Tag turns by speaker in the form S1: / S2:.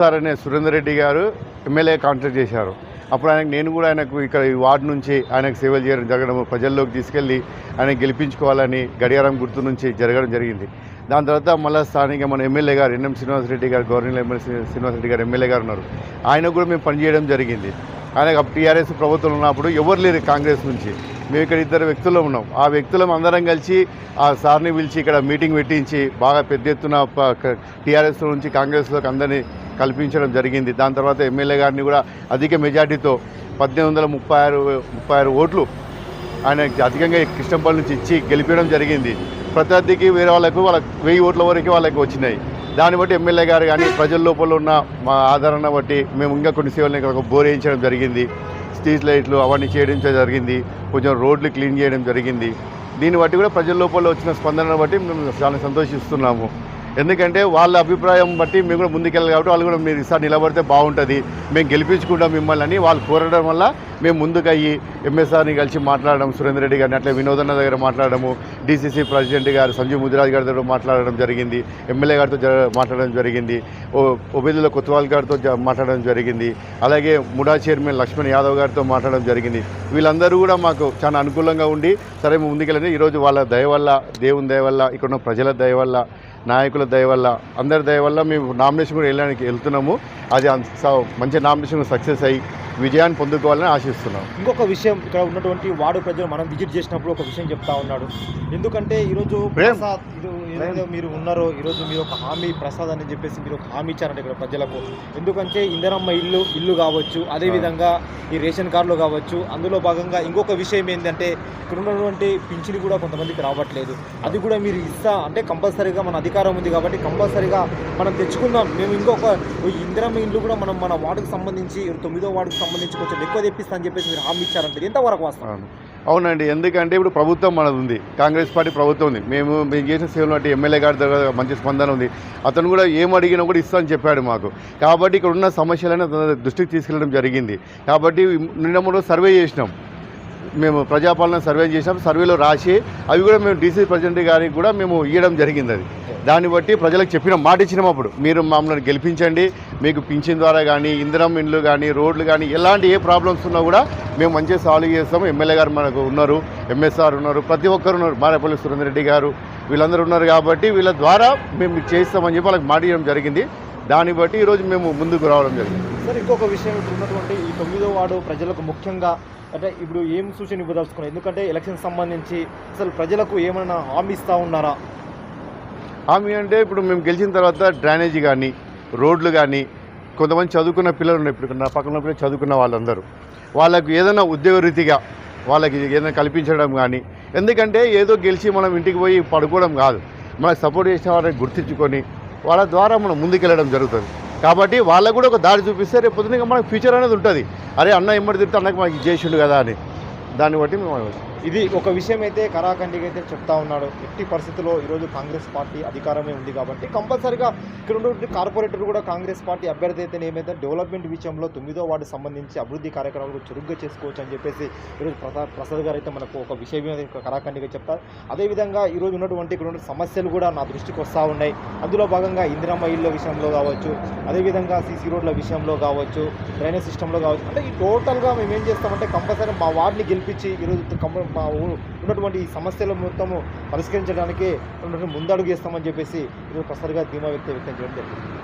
S1: Sir అనే సురేందర్ రెడ్డి గారు MLA contact చేశారు. అప్పుడు ఆయనకు నేను కూడా ఆయనకు ఇక్కడ ఈ వార్డు నుంచి ఆయనకు సేవలు చేయడం జరగడం ప్రజల్లోకి తీసుకెళ్ళి ఆయన గెలిపించుకోవాలని గడియారం గుర్తు నుంచి జరగడం జరిగింది. దాని తర్వాత మళ్ళీ స్థానిక మన ఎమ్మెల్యే గారు ఎన్ఎం శ్రీనివాసరెడ్డి గారు గవర్నర్ ఎమ్మెల్యే శ్రీనివాసరెడ్డి గారు ఎమ్మెల్యే గారు ఉన్నారు. ఆయన కూడా మేము పనిచేయడం జరిగింది. ఆయన టీఆర్ఎస్ ప్రభుత్వం ఉన్నప్పుడు ఎవరు లేరు కాంగ్రెస్ నుంచి. మేము ఇక్కడ ఇద్దరు వ్యక్తులు ఉన్నాం. ఆ వ్యక్తులం అందరం కలిసి ఆ సార్ని పిలిచి ఇక్కడ మీటింగ్ పెట్టించి బాగా పెద్ద ఎత్తున టీఆర్ఎస్ నుంచి కాంగ్రెస్లోకి అందరినీ కల్పించడం జరిగింది. దాని తర్వాత ఎమ్మెల్యే గారిని కూడా అధిక మెజార్టీతో పద్దెనిమిది వందల ముప్పై ఆరు ముప్పై ఆరు ఓట్లు ఆయన అధికంగా కృష్ణంపల్లి నుంచి ఇచ్చి గెలిపించడం జరిగింది. ప్రత్యర్థికి వేరే వాళ్ళకు వాళ్ళకి వెయ్యి ఓట్ల వరకు వాళ్ళకి వచ్చినాయి. దాన్ని బట్టి ఎమ్మెల్యే గారు కానీ ప్రజల లోపల ఉన్న మా ఆదరణ బట్టి మేము ఇంకా కొన్ని సేవలను ఇక్కడ బోర్ వేయించడం జరిగింది. స్ట్రీట్ లైట్లు అవన్నీ చేయడం జరిగింది. కొంచెం రోడ్లు క్లీన్ చేయడం జరిగింది. దీన్ని బట్టి కూడా ప్రజల లోపల వచ్చిన స్పందనను బట్టి మేము చాలా సంతోషిస్తున్నాము. ఎందుకంటే వాళ్ళ అభిప్రాయం బట్టి మేము కూడా ముందుకెళ్ళాలి కాబట్టి వాళ్ళు కూడా మీరు ఈసారి నిలబడితే బాగుంటుంది. మేము గెలిపించుకుంటాం మిమ్మల్ని అని వాళ్ళు కోరడం వల్ల మేము ముందుకు అయ్యి ఎంఎస్ఆర్ని కలిసి మాట్లాడడం సురేందర్ రెడ్డి గారిని అట్లా వినోదన్న దగ్గర మాట్లాడము డీసీసీ ప్రెసిడెంట్ గారు సంజీవ్ ముదిరాజ్ గారి దగ్గర మాట్లాడడం జరిగింది ఎమ్మెల్యే గారితో మాట్లాడడం జరిగింది ఓ ఒబేదుల కొత్తవాల్ గారితో మాట్లాడడం జరిగింది అలాగే ముడా చైర్మన్ లక్ష్మణ్ యాదవ్ గారితో మాట్లాడడం జరిగింది. వీళ్ళందరూ కూడా మాకు చాలా అనుకూలంగా ఉండి సరే మేము ముందుకెళ్ళండి. ఈరోజు వాళ్ళ దయ వల్ల దేవుని దయ వల్ల ఇక్కడ ఉన్న ప్రజల దయ వల్ల నాయకుల దయవల్ల అందరి దయవల్ల మేము నామినేషన్ కూడా వెళ్ళడానికి వెళ్తున్నాము. అది అంత స- మంచి నామినేషన్ సక్సెస్ అయ్యి విజయాన్ని పొందుకోవాలని ఆశిస్తున్నాం.
S2: ఇంకొక విషయం ఇక్కడ ఉన్నటువంటి వార్డు ప్రజలు మనం విజిట్ చేసినప్పుడు ఒక విషయం చెప్తా ఉన్నాడు. ఎందుకంటే ఈరోజు. ప్రసాద్ ఏదైతే మీరు ఉన్నారో ఈరోజు మీరు ఒక హామీ ప్రసాద్ అని చెప్పేసి మీరు ఒక హామీ ఇచ్చారంటే ఇక్కడ ప్రజలకు. ఎందుకంటే ఇందరమ్మ ఇల్లు ఇల్లు కావచ్చు అదేవిధంగా ఈ రేషన్ కార్డులు కావచ్చు అందులో భాగంగా ఇంకొక విషయం ఏంటంటే ఇక్కడ ఉన్నటువంటి పింఛను కూడా కొంతమందికి రావట్లేదు. అది కూడా మీరు ఇస్తా అంటే కంపల్సరీగా మన అధికారం ఉంది కాబట్టి కంపల్సరీగా మనం తెచ్చుకుందాం. మేము ఇంకొక ఇందిరమ్మ ఇల్లు కూడా మనం మన వార్డుకు సంబంధించి తొమ్మిదో వార్డుకు సంబంధించి కొంచెం ఎక్కువ తెప్పిస్తా అని చెప్పేసి మీరు హామీ ఇచ్చారంటే ఎంతవరకు
S1: వస్తాను అవునండి ఎందుకంటే ఇప్పుడు ప్రభుత్వం మనది ఉంది. కాంగ్రెస్ పార్టీ ప్రభుత్వం ఉంది. మేము మేము చేసిన సేవలు అంటే ఎమ్మెల్యే గారి దగ్గర మంచి స్పందన ఉంది. అతను కూడా ఏం అడిగినా కూడా ఇస్తా అని చెప్పాడు మాకు. కాబట్టి ఇక్కడ ఉన్న సమస్యలను దృష్టికి తీసుకెళ్ళడం జరిగింది. కాబట్టి నిన్న మూడు సర్వే చేసినాం. మేము ప్రజాపాలన సర్వే చేసినాం. సర్వేలో రాసి అవి కూడా మేము డీసీ ప్రెసిడెంట్ గారికి కూడా మేము ఇవ్వడం జరిగింది అది. దాన్ని బట్టి ప్రజలకు చెప్పిన మాట ఇచ్చినాం అప్పుడు మీరు మమ్మల్ని గెలిపించండి మీకు పింఛన్ ద్వారా కానీ ఇంధనం ఇండ్లు కానీ రోడ్లు కానీ ఎలాంటి ఏ ప్రాబ్లమ్స్ ఉన్నా కూడా మేము మంచిగా సాల్వ్ చేస్తాము ఎమ్మెల్యే గారు మనకు ఉన్నారు ఎంఎస్ఆర్ ఉన్నారు ప్రతి ఒక్కరు ఉన్నారు. మారేపల్లి సురేందర్ రెడ్డి గారు వీళ్ళందరూ ఉన్నారు కాబట్టి వీళ్ళ ద్వారా మేము మీకు చేస్తామని చెప్పి వాళ్ళకి మాట ఇవ్వడం జరిగింది. దాన్ని బట్టి ఈరోజు మేము ముందుకు రావడం జరిగింది.
S2: సార్ ఇంకొక విషయం ఇప్పుడు ఉన్నటువంటి ఈ తొమ్మిదో వాడు ప్రజలకు ముఖ్యంగా అంటే ఇప్పుడు ఏం సూచన ఇవ్వదలుచుకున్నారు? ఎందుకంటే ఎలక్షన్ సంబంధించి అసలు ప్రజలకు ఏమైనా హామీ ఇస్తూ ఉన్నారా?
S1: హామీ అంటే ఇప్పుడు మేము గెలిచిన తర్వాత డ్రైనేజీ కానీ రోడ్లు కానీ కొంతమంది చదువుకున్న పిల్లలు ఉన్నారు. ఇప్పుడు నా పక్కన ఉన్న పిల్లలు చదువుకున్న వాళ్ళందరూ. వాళ్ళకు ఏదైనా ఉద్యోగ రీతిగా వాళ్ళకి ఏదైనా కల్పించడం కానీ ఎందుకంటే ఏదో గెలిచి మనం ఇంటికి పోయి పడుకోవడం కాదు. మనకు సపోర్ట్ చేసిన వాళ్ళని గుర్తించుకొని వాళ్ళ ద్వారా మనం ముందుకెళ్ళడం జరుగుతుంది. కాబట్టి వాళ్ళకు కూడా ఒక దారి చూపిస్తే రేపు పొద్దున మనకు ఫ్యూచర్ అనేది ఉంటుంది. అరే అన్న ఇమ్మడి తిరిగితే అన్నకి మనకి చేసిండు కదా అని. దాన్ని బట్టి మేము
S2: ఇది ఒక విషయం అయితే కరాఖండిగా అయితే చెప్తా ఉన్నాడు. ఎట్టి పరిస్థితుల్లో ఈరోజు కాంగ్రెస్ పార్టీ అధికారమే ఉంది కాబట్టి కంపల్సరిగా ఇక్కడ ఉన్నటువంటి కార్పొరేటర్ కూడా కాంగ్రెస్ పార్టీ అభ్యర్థి అయితే ఏమైతే డెవలప్మెంట్ విషయంలో తొమ్మిదో వార్డు సంబంధించి అభివృద్ధి కార్యక్రమాలు చురుగ్గా చేసుకోవచ్చు అని చెప్పేసి ఈరోజు ప్రసాద్ ప్రసాద్ గారు అయితే మనకు ఒక విషయం కరాఖండిగా చెప్తారు అదేవిధంగా ఈరోజు ఉన్నటువంటి ఇక్కడ ఉన్న సమస్యలు కూడా నా దృష్టికి వస్తూ ఉన్నాయి. అందులో భాగంగా ఇందిరమ్మ ఇళ్ళ విషయంలో కావచ్చు అదేవిధంగా సీసీ రోడ్ల విషయంలో కావచ్చు డ్రైనేజ్ సిస్టంలో కావచ్చు. అంటే ఈ టోటల్గా మేము ఏం చేస్తామంటే కంపల్సరీ మా వార్డుని గెలిపించి ఈరోజు మా ఉన్నటువంటి ఈ సమస్యల మొత్తము పరిష్కరించడానికి ముందడుగు వేస్తామని చెప్పేసి ఈరోజు ప్రసాద్గా ధీమా వ్యక్తం వ్యక్తం చేయడం జరిగింది.